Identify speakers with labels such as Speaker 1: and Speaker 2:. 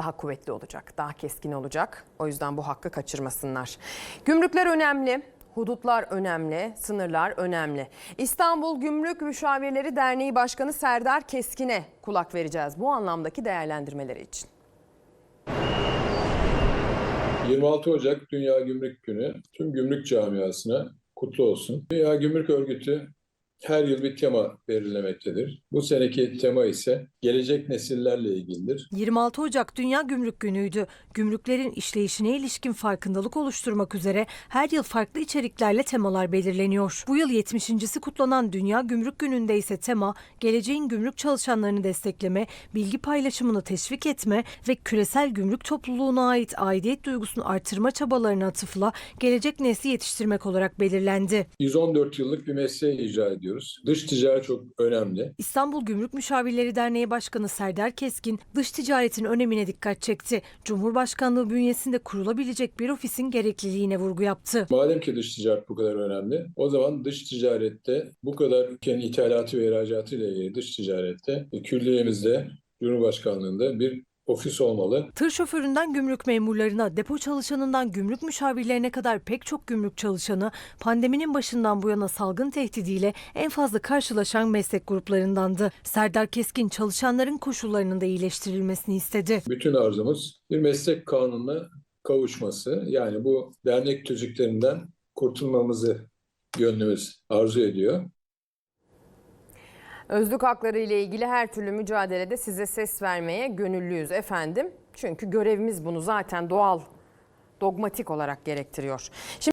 Speaker 1: daha kuvvetli olacak, daha keskin olacak. O yüzden bu hakkı kaçırmasınlar. Gümrükler önemli. Hudutlar önemli, sınırlar önemli. İstanbul Gümrük Müşavirleri Derneği Başkanı Serdar Keskin'e kulak vereceğiz bu anlamdaki değerlendirmeleri için.
Speaker 2: 26 Ocak Dünya Gümrük Günü tüm gümrük camiasına kutlu olsun. Dünya Gümrük Örgütü her yıl bir tema belirlemektedir. Bu seneki tema ise gelecek nesillerle ilgilidir.
Speaker 3: 26 Ocak Dünya Gümrük Günü'ydü. Gümrüklerin işleyişine ilişkin farkındalık oluşturmak üzere her yıl farklı içeriklerle temalar belirleniyor. Bu yıl 70.si kutlanan Dünya Gümrük Günü'nde ise tema geleceğin gümrük çalışanlarını destekleme, bilgi paylaşımını teşvik etme ve küresel gümrük topluluğuna ait aidiyet duygusunu artırma çabalarına atıfla gelecek nesli yetiştirmek olarak belirlendi.
Speaker 2: 114 yıllık bir mesleği icra ediyoruz. Dış ticaret çok önemli.
Speaker 3: İstanbul Gümrük Müşavirleri Derneği Başkanı Serdar Keskin dış ticaretin önemine dikkat çekti. Cumhurbaşkanlığı bünyesinde kurulabilecek bir ofisin gerekliliğine vurgu yaptı.
Speaker 2: Madem ki dış ticaret bu kadar önemli, o zaman dış ticarette bu kadar ülkenin ithalatı ve ihracatı ile ilgili dış ticarette e, külliyemizde, Cumhurbaşkanlığında bir ofis olmalı.
Speaker 3: Tır şoföründen gümrük memurlarına, depo çalışanından gümrük müşavirlerine kadar pek çok gümrük çalışanı pandeminin başından bu yana salgın tehdidiyle en fazla karşılaşan meslek gruplarındandı. Serdar Keskin çalışanların koşullarının da iyileştirilmesini istedi.
Speaker 2: Bütün arzumuz bir meslek kanununa kavuşması. Yani bu dernek tüzüklerinden kurtulmamızı gönlümüz arzu ediyor.
Speaker 1: Özlük hakları ile ilgili her türlü mücadelede size ses vermeye gönüllüyüz efendim. Çünkü görevimiz bunu zaten doğal, dogmatik olarak gerektiriyor. Şimdi